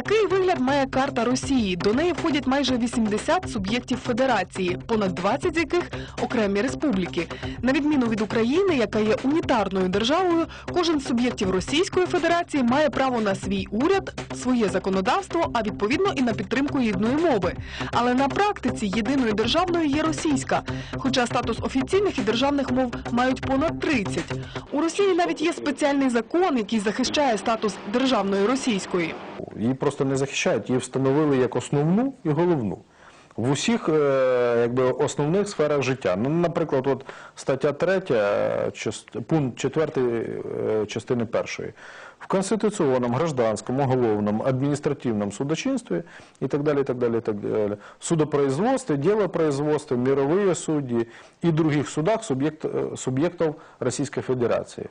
Такий вигляд має карта Росії. До неї входять майже 80 суб'єктів федерації, понад 20 з яких окремі республіки. На відміну від України, яка є унітарною державою, кожен з суб'єктів Російської Федерації має право на свій уряд, своє законодавство, а відповідно і на підтримку рідної мови. Але на практиці єдиною державною є російська, хоча статус офіційних і державних мов мають понад 30. У Росії навіть є спеціальний закон, який захищає статус державної російської. Її просто не захищають, її встановили як основну і головну. В усіх е, якби, основних сферах життя. Ну, наприклад, от стаття 3, е, част- пункт 4 е, частини 1. В конституційному, гражданському, уголовному, адміністративному судочинстві і так далі, і так далі, і так далі. Судопроизводстве, делопроизводстве, мировые судьи и других судах субъект, э, субъектов Российской Федерации.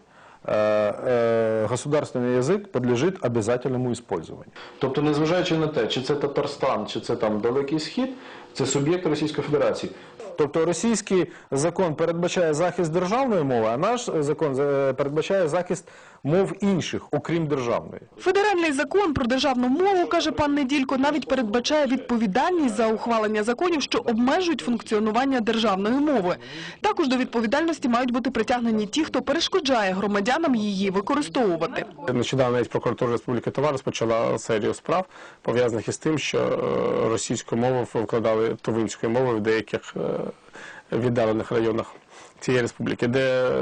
Е, язык подлежит язик подлежить обов'язковому использованию. Тобто, незважаючи на те, чи це Татарстан, чи це там Далекий Схід, це суб'єкт Російської Федерації. Тобто російський закон передбачає захист державної мови, а наш закон е, передбачає захист мов інших, окрім державної. Федеральний закон про державну мову, каже пан Неділько, навіть передбачає відповідальність за ухвалення законів, що обмежують функціонування державної мови. Також до відповідальності мають бути притягнені ті, хто перешкоджає громадянам її використовувати. Нещодавно навіть прокуратура Республіки Тува розпочала серію справ, пов'язаних із тим, що е, російську мову вкладали тувинською мовою в деяких е, віддалених районах цієї республіки, де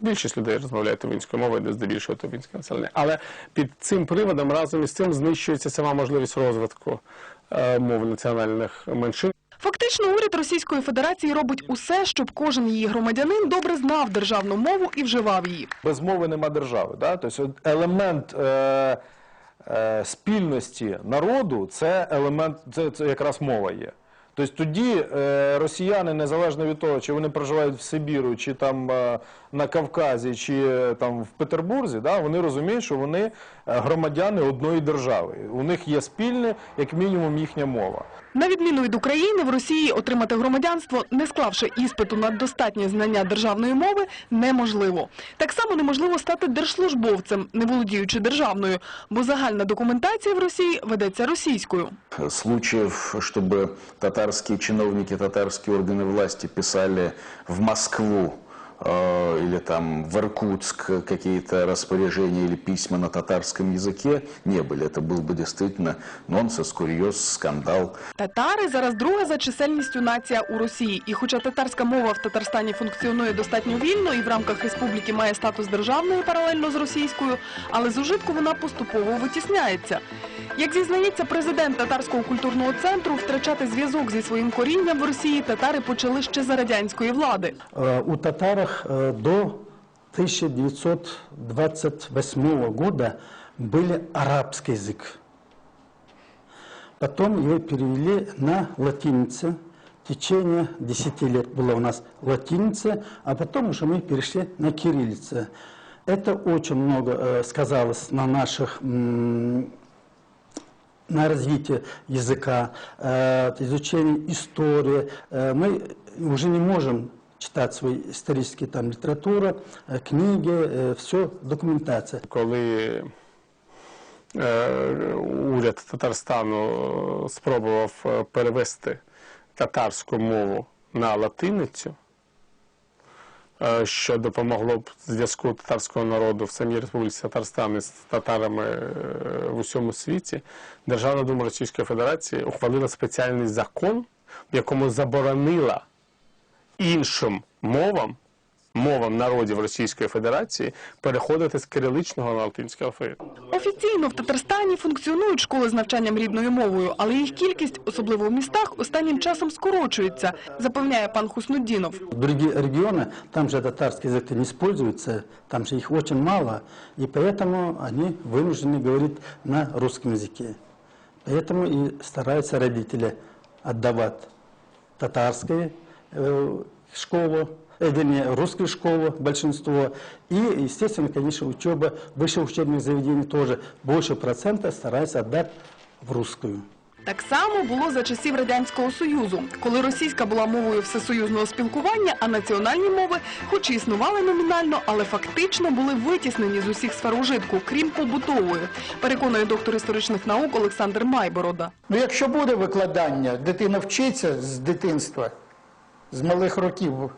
більшість людей розмовляє тувинською мовою, де здебільшого тувинське населення. Але під цим приводом разом із цим знищується сама можливість розвитку е, мов національних меншин. Фактично, уряд Російської Федерації робить усе, щоб кожен її громадянин добре знав державну мову і вживав її. Без мови нема держави. Да? Тобто елемент е, е, спільності народу це елемент, це, це якраз мова є. Тобто тоді е, росіяни, незалежно від того, чи вони проживають в Сибіру, чи там е, на Кавказі, чи е, там в Петербурзі, да, вони розуміють, що вони громадяни одної держави. У них є спільне, як мінімум, їхня мова. На відміну від України, в Росії отримати громадянство, не склавши іспиту на достатнє знання державної мови, неможливо. Так само неможливо стати держслужбовцем, не володіючи державною, бо загальна документація в Росії ведеться російською. случаев, чтобы татарские чиновники, татарские органы власти писали в Москву э, или там в Иркутск какие-то распоряжения или письма на татарском языке, не были. Это был бы действительно нонсенс, курьез, скандал. Татари зараз друга за чисельністю нація у Росії. І хоча татарська мова в Татарстані функціонує достатньо вільно і в рамках республіки має статус державної паралельно з російською, але з ужитку вона поступово витісняється. Як зізнається президент татарського культурного центру, втрачати зв'язок зі своїм корінням в Росії татари почали ще за радянської влади. Э, У татарах э, до 1928 года был арабский язык. Потом его перевели на латинице. В течение 10 лет была у нас латиница, а потом уже мы перешли на кириллицу. Это очень много э, сказалось на наших м, на развитие языка, э, изучение истории. Э, Мы уже не можем читать свои исторические там литература, э, книги, все документация. коли е, уряд Татарстану спробував е, перевести татарську мову на латиницю, е, що допомогло б зв'язку татарського народу в самій Республіці Татарстан з татарами е, в усьому світі, Державна дума Російської Федерації ухвалила спеціальний закон, в якому заборонила іншим мовам, мовам народів Російської Федерації переходити з кириличного на латинський алфавіт. Офіційно в Татарстані функціонують школи з навчанням рідною мовою, але їх кількість, особливо в містах, останнім часом скорочується, запевняє пан Хуснуддінов. Другие регионы, там же татарский язык не используется, там же их очень мало, и поэтому они вынуждены говорить на русском языке. Поэтому и стараются родители отдавать татарскую э, школу, э, вернее, русскую школу большинство. И, естественно, конечно, учеба в высших учебных заведениях тоже больше процента стараются отдать в русскую. Так само було за часів радянського союзу, коли російська була мовою всесоюзного спілкування, а національні мови, хоч і існували номінально, але фактично були витіснені з усіх сфер ужитку, крім побутової. Переконує доктор історичних наук Олександр Майборода. Ну, якщо буде викладання, дитина вчиться з дитинства, з малих років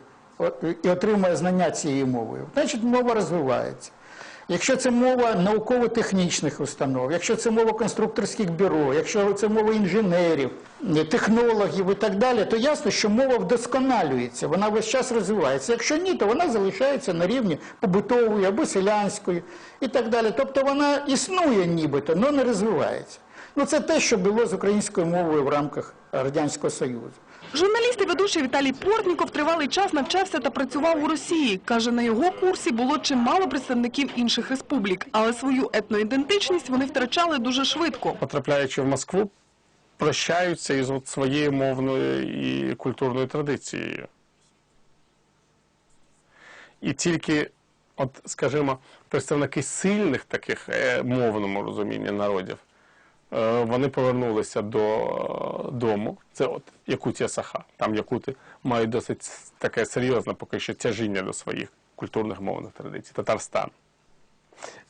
і отримує знання цією мовою, значить мова розвивається. Якщо це мова науково-технічних установ, якщо це мова конструкторських бюро, якщо це мова інженерів, технологів і так далі, то ясно, що мова вдосконалюється, вона весь час розвивається. Якщо ні, то вона залишається на рівні побутової або селянської і так далі. Тобто вона існує нібито, але не розвивається. Ну це те, що було з українською мовою в рамках Радянського Союзу. Журналіст і ведучий Віталій Портніков тривалий час навчався та працював у Росії. Каже, на його курсі було чимало представників інших республік, але свою етноідентичність вони втрачали дуже швидко. Потрапляючи в Москву, прощаються із от своєю мовною і культурною традицією. І тільки, от, скажімо, представники сильних таких е, мовному розумінні народів, вони повернулися до е. Це от Якутія Саха. Там якути мають досить таке серйозне поки що тяжіння до своїх культурних мовних традицій. Татарстан.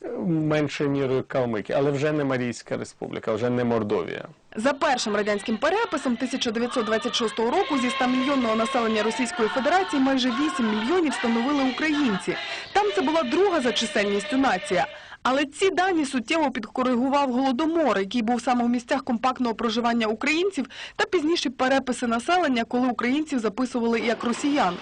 Е, Меншою мірою Калмики, але вже не Марійська республіка, вже не Мордовія. За першим радянським переписом 1926 року зі 100 мільйонного населення Російської Федерації майже 8 мільйонів становили українці. Там це була друга за чисельністю нація. Але ці дані суттєво підкоригував голодомор, який був саме в місцях компактного проживання українців, та пізніше переписи населення, коли українців записували як росіян.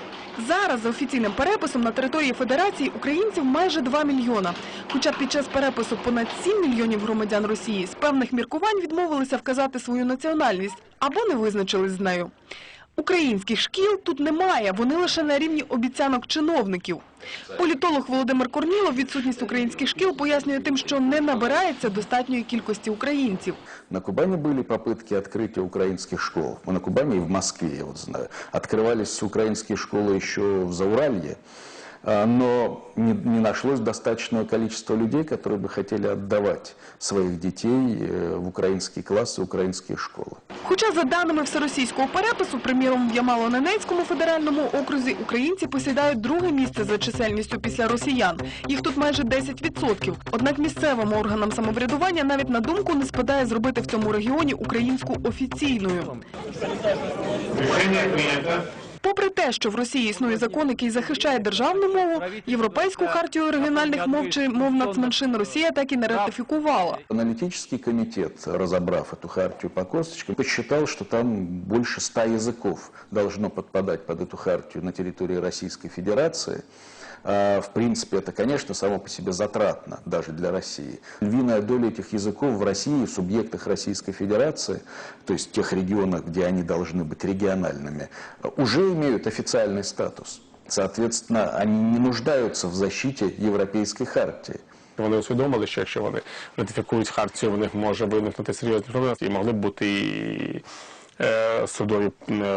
Зараз за офіційним переписом на території Федерації українців майже 2 мільйона. Хоча під час перепису понад 7 мільйонів громадян Росії з певних міркувань відмовилися вказати свою національність або не визначились з нею. Українських шкіл тут немає, вони лише на рівні обіцянок чиновників. Політолог Володимир Корнілов відсутність українських шкіл пояснює тим, що не набирається достатньої кількості українців. На Кубани были попытки открытия украинских школ. Мы на Кубани и в Москве, я вот знаю. Открывались украинские школы еще в Зауралье, а, но не, не нашлось достаточного количества людей, которые бы хотели отдавать своих детей э, в украинские классы, украинские школы. Хоча за даними всеросійського перепису, приміром в Ямало-Ненецькому федеральному окрузі українці посідають друге місце за чисельністю після росіян. Їх тут майже 10%. Однак місцевим органам самоврядування навіть на думку не спадає зробити в цьому регіоні українську офіційною. Попри те, що в Росії існує закон, який захищає державну мову, європейську хартію регіональних мов чи мов нацменшин Росія так і не ратифікувала. Аналитический комитет, разобрав эту хартию по косточкам, посчитал, что там больше ста языков должно подпадать под эту хартию на территории Российской Федерации. А, В принципе, это, конечно, само по себе затратно даже для России. Львиная доля этих языков в России, в субъектах Российской Федерации, то есть в тех регионах, где они должны быть региональными, уже имеют официальный статус. Соответственно, они не нуждаются в защите Европейской хартии. Вони усвідомили, що якщо вони ратифікують хартію, в них може виникнути серйозні проблеми. І могли б бути і е, судові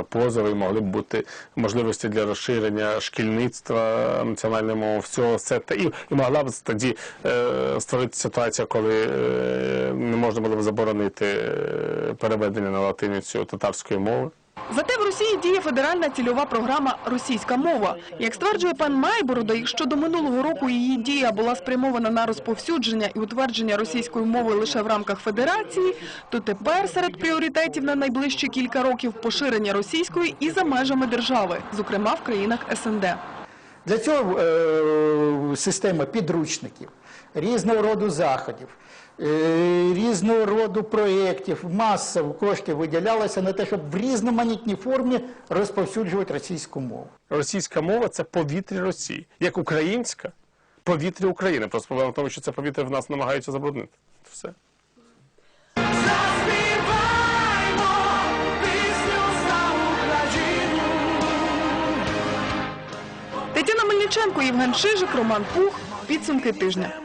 позови, і могли б бути можливості для розширення шкільництва, національної мови, всього це. Та, і, і могла б тоді е, створити ситуація, коли е, не можна було б заборонити е, переведення на латиницю татарської мови. Зате в Росії діє федеральна цільова програма Російська мова. Як стверджує пан Майборода, якщо до минулого року її дія була спрямована на розповсюдження і утвердження російської мови лише в рамках федерації, то тепер серед пріоритетів на найближчі кілька років поширення російської і за межами держави, зокрема в країнах СНД. Для цього е, система підручників, різного роду заходів, різного роду проєктів, маса коштів виділялася на те, щоб в різноманітній формі розповсюджувати російську мову. Російська мова це повітря Росії, як українська повітря України. Просто проблема в тому, що це повітря в нас намагаються забруднити. Все. Тетяна Мельниченко, Євген Шижик, Роман Пух. Підсумки тижня.